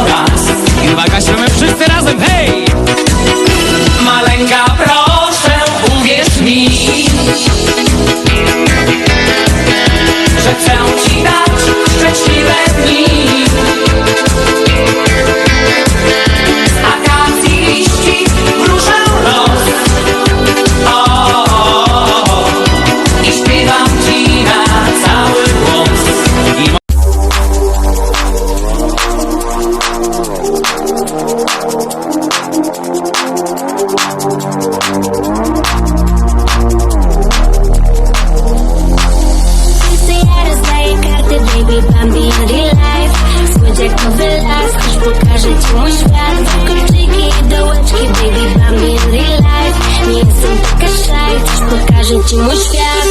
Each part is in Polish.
oraz. I uwaga, śpiewamy wszyscy razem, hej! Ci mój świat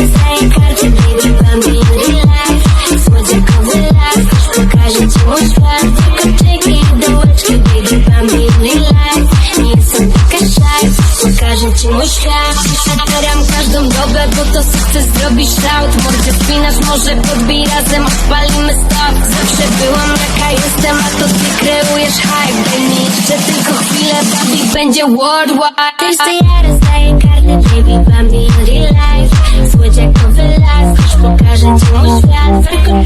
rozdaję karty, baby, Bambi in real life Słodziakowy las, choć pokażę ci mój świat Kolczyki i dołeczki, baby, Bambi in real life Nie jestem taka pokażę ci mój świat Zabieram każdą dobę, bo to chcę zrobić shout Mordzie spinasz, może podbij razem, odpalimy stop Zawsze byłam jaka jestem, a to ty kreujesz hype Daj mi jeszcze tylko chwilę, Bambi będzie worldwide Jeszcze ja rozdaję karty, baby, Bambi choć pokażę ci mój świat Warkoczy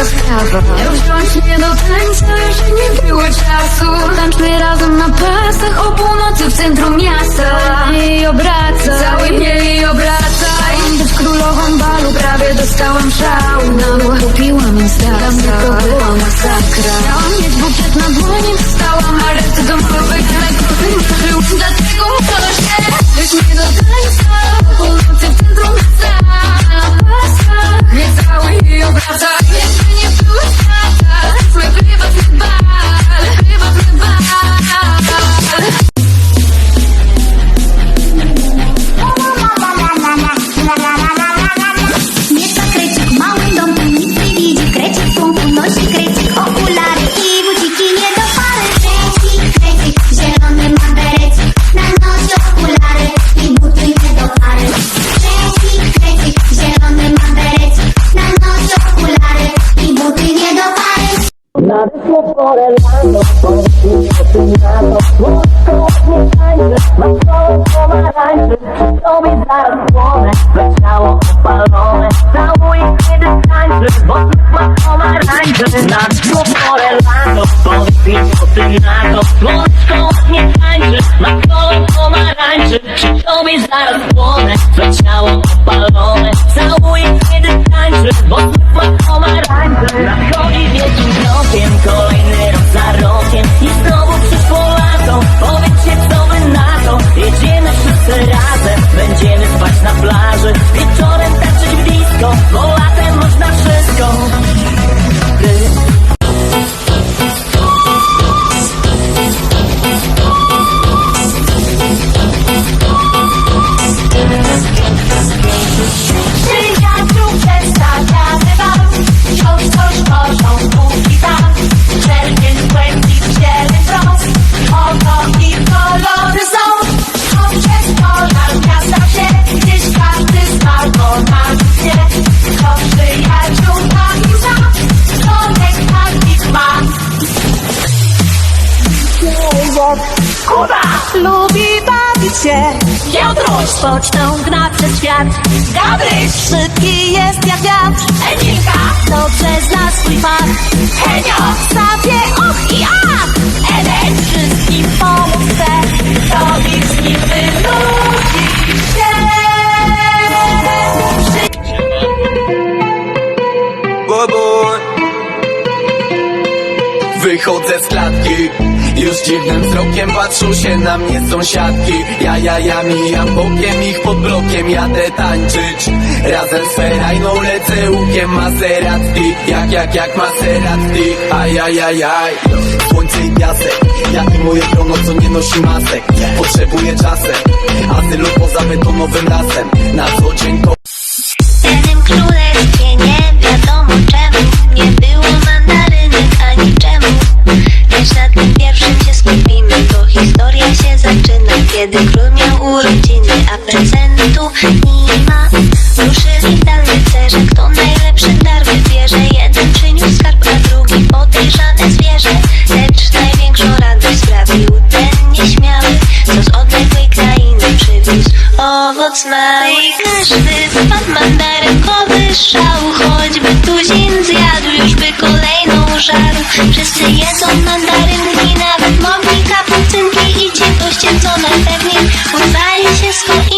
sprawa Ja wziąłem się do tańca, że nie było czasu Tańczmy razem na pasach o północy w centrum miasta I obraca, cały mnie i obraca Chciałam być królową balu, prawie dostałam szału No kupiłam Instasa, na to Słodko ładnie tańczy, masz kolor pomarańczy Przy tobie zaraz płonę, we ciało opalone Całuję kiedy tańczy, bo się. Piotruś pocztą gna przez świat. Gabryś szybki jest jak wiatr. Emilka dobrze zna swój fach. Henio sabie och i ach Edek wszystkim pomóc chce. To nic nim się. Boy, boy. Wychodzę z klatki. Już dziwnym wzrokiem patrzą się na mnie sąsiadki. Ja, ja, ja mijam bokiem ich pod blokiem Jadę tańczyć. Razem z ferajną lecę łukiem Maserati. Jak, jak, jak Maserati. Ajajajaj Słońce i piasek. Ja i moje grono co nie nosi masek. Potrzebuję czasem. Azylu poza betonowym lasem. Na co dzień to i mas Już jest idealny cerze, kto najlepszy dar wybierze Jeden czynił skarb, a drugi podejrzane zwierzę. Lecz największą radość sprawił ten nieśmiały Co z odległej krainy przywiózł. Owoc mały I każdy wpadł mandarynkowy szał. Choćby tuzin zjadł, już by kolejną żarł. Wszyscy jedzą mandarynki, nawet mogli kapucynki I ci goście, co najpewniej uznali się skończyć